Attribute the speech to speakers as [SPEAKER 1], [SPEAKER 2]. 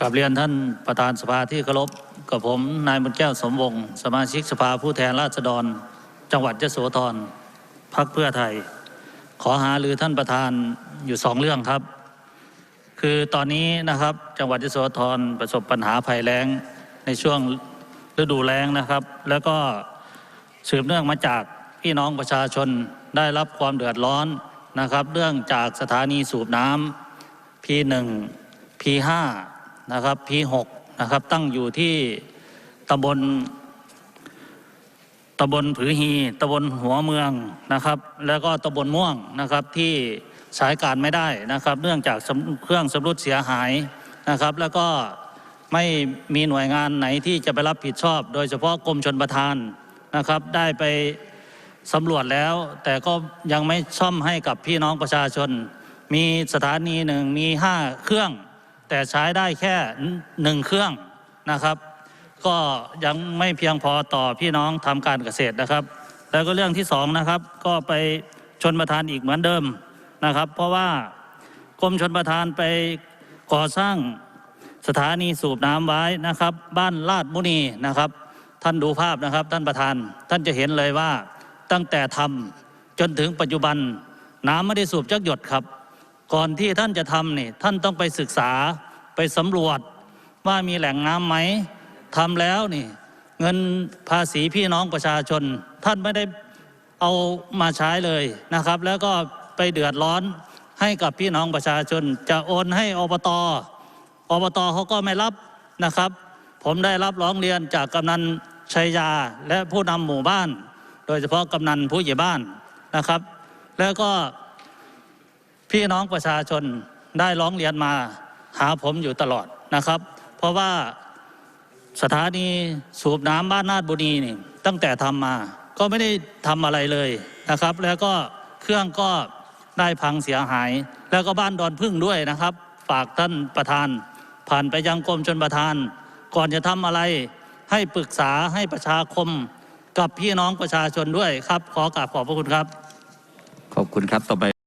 [SPEAKER 1] กับเรียนท่านประธานสภาที่เคารพกับผมนายบุญแก้วสมวงศ์สมาชิกสภาผู้แทนราษฎร จังหวัดยโสธรพักเพื่อไทย ขอหารือท่านประธานอยู่สองเรื่องครับ คือตอนนี้นะครับจังหวัดยโสธรประสบปัญหาภัยแล้งในช่วงฤดูแล้งนะครับ แล้วก็สืบเนื่องมาจากพี่น้องประชาชนได้รับความเดือดร้อนนะครับ เรื่องจากสถานีสูบน้ำ P1 P5 นะครับ P6 นะครับตั้งอยู่ที่ตำบลตำบลผือฮีตำบลหัวเมืองนะครับ แล้วก็ตำบลม่วงนะครับที่ใช้การไม่ได้นะครับ เนื่องจากเครื่องสำรุดเสียหายนะครับ แล้วก็ไม่มีหน่วยงานไหนที่จะไปรับผิดชอบ โดยเฉพาะกรมชนประทานนะครับ ได้ไปสำรวจแล้ว แต่ก็ยังไม่ซ่อมให้กับพี่น้องประชาชน มีสถานีหนึ่งมีห้าเครื่อง แต่ใช้ได้แค่หนึ่งเครื่องนะครับ ก็ยังไม่เพียงพอต่อพี่น้องทำการเกษตรนะครับ แล้วก็เรื่องที่สองนะครับ ก็ไปชนประทานอีกเหมือนเดิมนะครับ เพราะว่ากรมชนประทานไปก่อสร้างสถานีสูบน้ำไว้นะครับ บ้านลาดมุนีนะครับ ท่านดูภาพนะครับ ท่านประธานท่านจะเห็นเลยว่าตั้งแต่ทำจนถึงปัจจุบันน้ำไม่ได้สูบจักหยดครับ ก่อนที่ท่านจะทำนี่ท่านต้องไปศึกษาไปสำรวจว่ามีแหล่งน้ำไหมทำแล้วนี่ เงินภาษีพี่น้องประชาชน ท่านไม่ได้เอามาใช้เลยนะครับ แล้วก็ไปเดือดร้อนให้กับพี่น้องประชาชน จะโอนให้อบตอบตเขาก็ไม่รับนะครับ ผมได้รับร้องเรียนจากกำนันชัยยาและผู้นำหมู่บ้าน โดยเฉพาะกำนันผู้ใหญ่บ้านนะครับ แล้วก็ พี่น้องประชาชนได้ร้องเรียนมาหาผมอยู่ตลอดนะครับ เพราะว่าสถานีสูบน้ำบ้านนาดบุรีนี่ตั้งแต่ทำมา ก็ไม่ได้ทำอะไรเลยนะครับ แล้วก็เครื่องก็ได้พังเสียหาย แล้วก็บ้านดอนพึ่งด้วยนะครับ ฝากท่านประธาน ผ่านไปยังกรมชนประทาน ก่อนจะทำอะไรให้ปรึกษาให้ประชาคมกับพี่น้องประชาชนด้วยครับ ขอกราบขอบพระคุณครับ
[SPEAKER 2] ขอบคุณครับต่อไป